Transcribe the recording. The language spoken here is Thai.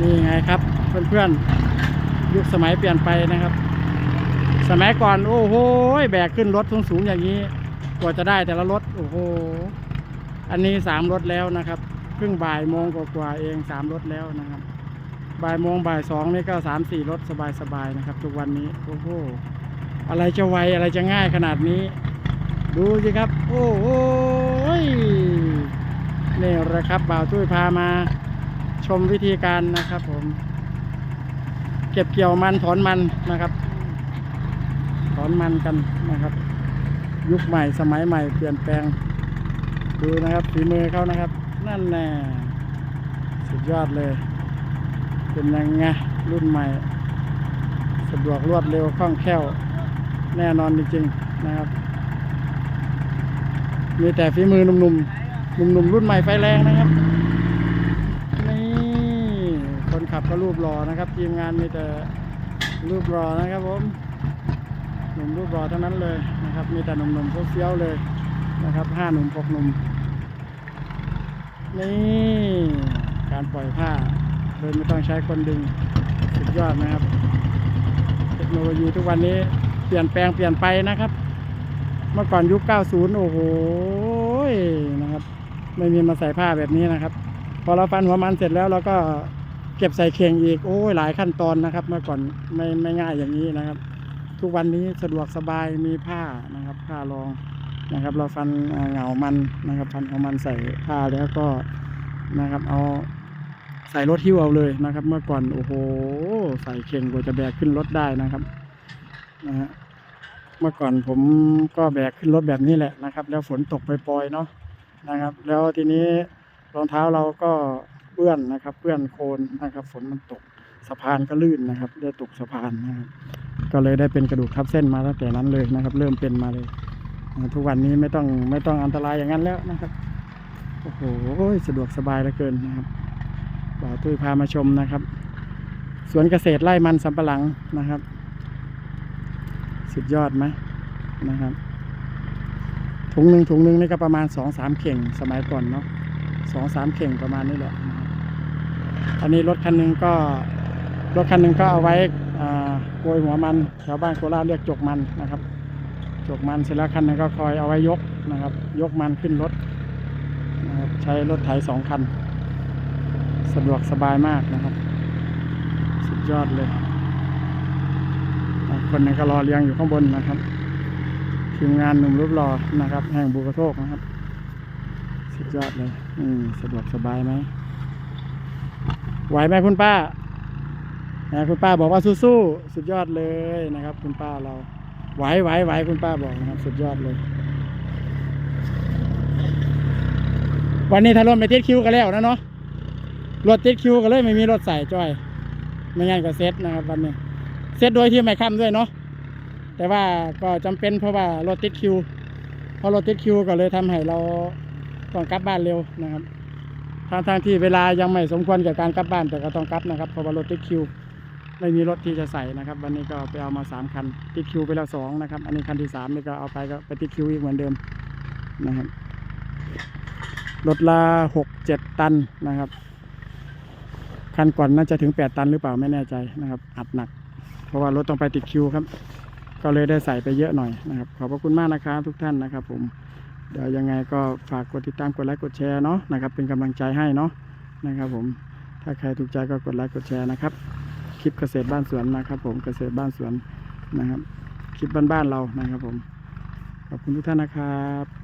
นี่ไงครับเพื่อนๆยุคสมัยเปลี่ยนไปนะครับ สมัยก่อนโอ้โหแบกขึ้นรถสูงๆอย่างนี้กว่าจะได้แต่ละรถโอ้โหอันนี้สามรถแล้วนะครับเพิ่งบ่ายโมงกว่าๆเองสามรถแล้วนะครับ บ่ายโมงบ่ายสองนี่ก็สามสี่รถสบายๆนะครับ ทุกวันนี้โอ้โหอะไรจะไวอะไรจะง่ายขนาดนี้ ดูสิครับ โอ้โหนี่แหละครับบ่าวตุ้ยพามา ชมวิธีการนะครับ ผม เก็บเกี่ยวมันถอนมันนะครับ ถอนมันกันนะครับ ยุคใหม่สมัยใหม่เปลี่ยนแปลง ดูนะครับฝีมือเขานะครับ นั่นแน่สุดยอดเลย เป็นยังไงรุ่นใหม่ สะดวกรวดเร็วคล่องแคล่ว แน่นอนจริงๆนะครับ มีแต่ฝีมือหนุ่มๆหนุ่มๆรุ่นใหม่ไฟแรงนะครับ นี่คนขับ ก็รูปหล่อนะครับ ทีมงานมีแต่รูปหล่อนะครับผมหนุ่มรูปหล่อทั้งนั้นเลยนะครับ มีแต่หนุ่มๆเฟี้ยวๆเลยนะครับห้าหนุ่มหกหนุ่มนี่การปล่อยผ้าโดยไม่ต้องใช้คนดึงสุดยอดนะครับ เทคโนโลยีทุกวันนี้เปลี่ยนแปลงเปลี่ยนไปนะครับ เมื่อก่อนยุค 90 โอ้โหนะครับ ไม่มีมาใส่ผ้าแบบนี้นะครับ พอเราฟันหัวมันเสร็จแล้วเราก็ เก็บใส่เข่งอีกโอ้ยหลายขั้นตอนนะครับ เมื่อก่อนไม่ไม่ง่ายอย่างนี้นะครับ ทุกวันนี้สะดวกสบายมีผ้านะครับ ผ้ารองนะครับ เราฟันเหงามันนะครับฟันของมันใส่ผ้าแล้วก็นะครับ เอาใส่รถหิ้วเอาเลยนะครับ เมื่อก่อนโอ้โหใส่เข่งกว่าจะแบกขึ้นรถได้นะครับนะฮะเมื่อก่อนผมก็แบกขึ้นรถแบบนี้แหละนะครับ แล้วฝนตกปล่อยๆเนาะนะครับ แล้วทีนี้รองเท้าเราก็ เปื้อนนะครับ เปื้อนโคลนนะครับ ฝนมันตกสะพานก็ลื่นนะครับ ได้ตกสะพานนะครับ ก็เลยได้เป็นกระดูกทับเส้นมาตั้งแต่นั้นเลยนะครับ เริ่มเป็นมาเลยทุกวันนี้ไม่ต้องไม่ต้องอันตรายอย่างนั้นแล้วนะครับโอ้โหสะดวกสบายเหลือเกินนะครับบ่าวตุ้ยพามาชมนะครับ สวนเกษตรไร่มันสำปะหลังนะครับ สุดยอดไหมนะครับถุงหนึ่งถุงหนึ่งนี่ก็ประมาณสองสามเข่งสมัยก่อนเนาะสองสามเข่งประมาณนี้แหละ อันนี้รถคันหนึ่งก็รถคันหนึ่งก็เอาไว้โกยหัวมันแถวบ้านโคราชเรียกจกมันนะครับ จกมันเสร็จแล้วคันนึงก็คอยเอาไว้ยกนะครับ ยกมันขึ้นรถนะครับใช้รถไถสองคัน สะดวกสบายมากนะครับ สุดยอดเลยคนนึงก็รอเลี้ยงอยู่ข้างบนนะครับทีมงานหนุ่มรูปหล่อนะครับ แห่งบุกโทกนะครับ สุดยอดเลย อืมสะดวกสบายไหม ไหวไหมคุณป้านะคุณป้าบอกว่าสู้ๆสุดยอดเลยนะครับ คุณป้าเราไหวไหวไหวคุณป้าบอกนะครับ สุดยอดเลย วันนี้ถ้ารถไม่ติดคิวกันแล้วนะเนาะรถติดคิวกันเลยไม่มีรถใส่จ้อย ไม่งั้นก็เซ็ตนะครับวันนี้เซ็ตโดยที่ไม่ค้ำด้วยเนาะแต่ว่าก็จำเป็นเพราะว่ารถติดคิวเพราะรถติดคิวก็เลยทำให้เราต้องกลับบ้านเร็วนะครับ ทางทางที่เวลายังไม่สมควรกับการกลับบ้านแต่ก็ต้องกลับนะครับเพราะว่ารถติดคิว ไม่มีรถที่จะใส่นะครับ วันนี้ก็ไปเอามาสามคันติดคิวไปแล้วสองนะครับ อันนี้คันที่สามนี่ก็เอาไปก็ไปติดคิวอีกเหมือนเดิมนะครับรถละหกเจ็ดตันนะครับ คันก่อนน่าจะถึงแปดตันหรือเปล่าไม่แน่ใจนะครับ อัดหนัก เพราะว่ารถต้องไปติดคิวครับ ก็เลยได้ใส่ไปเยอะหน่อยนะครับ ขอบพระคุณมากนะครับทุกท่านนะครับผม เดี๋ยวยังไงก็ฝากกดติดตามกดไลค์กดแชร์เนาะนะครับ เป็นกำลังใจให้เนาะนะครับผมถ้าใครถูกใจก็กดไลค์กดแชร์นะครับ คลิปเกษตรบ้านสวนนะครับ ผมเกษตรบ้านสวนนะครับ คลิปบ้านๆเรานะครับผมขอบคุณทุกท่านนะครับ